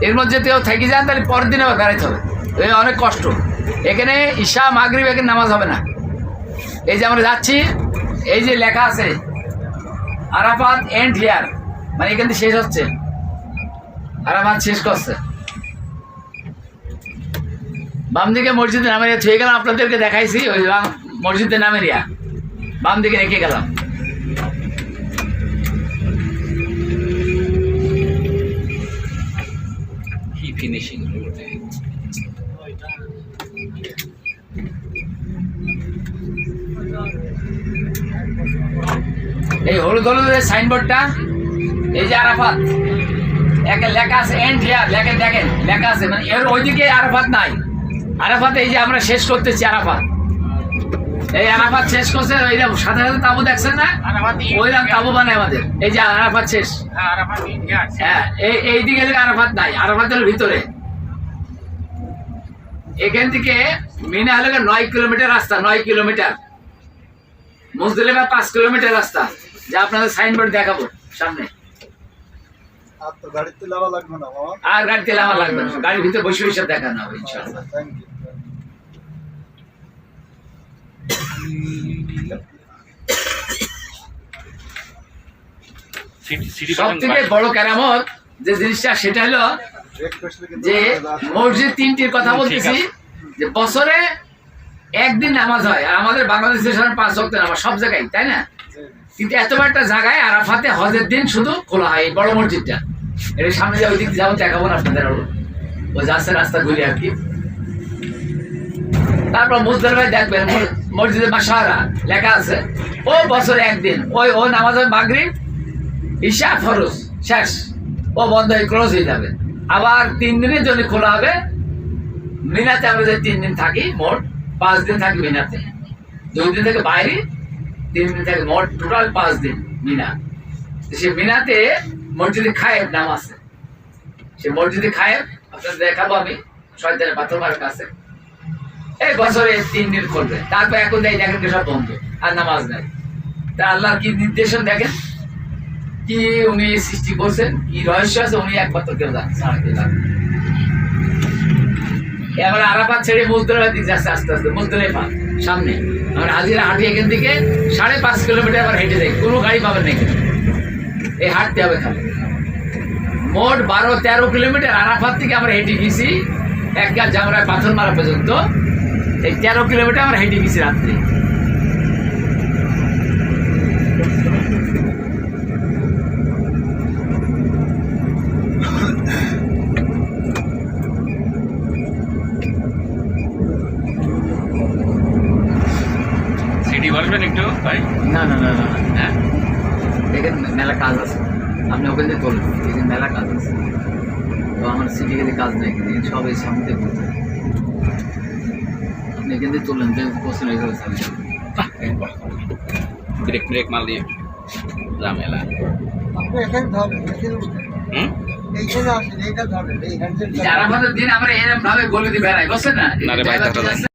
এর মধ্যে কেউ থেকে যান, তাহলে পরের দিন আবার বেড়াইতে হবে। এই অনেক কষ্ট। এখানে ঈশা, মাগরিব, এখানে নামাজ হবে না। এই যে আমরা যাচ্ছি, এই যে লেখা আছে, আরাফাত এন্ড হিয়ার। মানে এখান শেষ হচ্ছে। আরাফাত শেষ করছে। বাম দিকে মসজিদে নামে ছুঁয়ে গেলাম, আপনাদেরকে দেখাইছি, ওই বাম- মসজিদে নামের ইয়া। বাম দিকে রেখে গেলাম। এই হলুদ হলুদের সাইনবোর্ডটা এই যে আরাফাত একে লেখা আছে এন্ড হিয়ার লেখেন দেখেন লেখা আছে মানে এর ওইদিকে আরাফাত নাই। আরাফাত এই যে আমরা শেষ করতেছি আরাফাত। এই আরাফাত শেষ করছে ওই সাথে সাথে তাবু দেখছেন না? ওই রকম তাবু বানায় আমাদের। এই যে আরাফাত শেষ। হ্যাঁ এই এই দিকে আরাফাত নাই আরাফাতের ভিতরে। এখান থেকে মিনা হলে নয় কিলোমিটার রাস্তা নয় কিলোমিটার। মুজদলিফা পাঁচ কিলোমিটার রাস্তা। যা আপনাদের সাইনবোর্ড দেখাবো সামনে। আর তো গাড়িতে লাভা লাগবে না আর না গাড়ির ভিতরে বসে বসে হবে ইনশাআল্লাহ। সব থেকে বড় কেরামত যে জিনিসটা সেটা হলো যে মসজিদ তিনটির কথা বলতেছি যে বছরে একদিন নামাজ হয়। আর আমাদের বাংলাদেশের সামনে পাঁচ ওয়াক্ত নামাজ সব জায়গায় তাই না? কিন্তু এত বড় একটা জায়গায় আরাফাতে হজের দিন শুধু খোলা হয়, এই বড় মসজিদটা। এর সামনে যে ওই দিক যাব, দেখাবো না আপনাদের আরও। ওই যাচ্ছে রাস্তা ঘুরে আর কি। তারপর মুজদার ভাই দেখবেন, মসজিদে মাসারা লেখা আছে, ও বছরে একদিন, ওই ও নামাজ মাগরিব, ঈশা ফরজ, শেষ। ও বন্ধ হয়ে ক্লোজ হয়ে যাবে। আবার তিন দিনের জন্য খোলা হবে। মিনাতে আমরা যে তিন দিন থাকি, মোট পাঁচ দিন থাকি মিনাতে। দুই দিন থেকে বাইরে টোটাল পাঁচ দিন মিনা। সে মিনাতে মসজিদে খায়েব নাম আছে। সে মসজিদে খায়েব, আপনাদের দেখাবো আমি আছে এই বছরে তিন দিন করবে। তারপর এখন দেয় দেখেন সব বন্ধ, আর নামাজ নাই। তা আল্লাহর কি নির্দেশন দেখেন? কি উনি সৃষ্টি করছেন? কি রহস্য আছে? উনি একমাত্র কেউ জানেন। এবার আরাফাত ছেড়ে মুজদলিফার দিকে যাচ্ছে আস্তে আস্তে মুজদলিফা সামনে। আমরা হাজিরা হাঁটি এখান থেকে সাড়ে পাঁচ কিলোমিটার আবার হেঁটে যাই কোনো গাড়ি পাবেন না এখানে। এই হাঁটতে হবে খালি। মোট বারো, তেরো কিলোমিটার আরাফাত থেকে আমরা হেঁটে গেছি এক গাছ জামরায় পাথর মারা পর্যন্ত। এই তেরো কিলোমিটার আমরা হেঁটে গেছি রাত্রে। বলবেন একটু? ভাই না না না না। হ্যাঁ? এখানে মেলা কাজ আছে। আপনি ওখান থেকে তোলেন এখানে মেলা কাজ আছে। তো আমার সিটি গেলে কাজ নেই। কিন্তু সব এই সামনে করতে আপনি এখান থেকে তোলেন যে কোশ্চেন এইভাবে চালিয়ে যাবেন। ব্রেক ব্রেক মাল দিয়ে ঝামেলা যারা আমাদের দিন আমরা এরকম ভাবে গলি দিয়ে বেড়াই বুঝছেন না?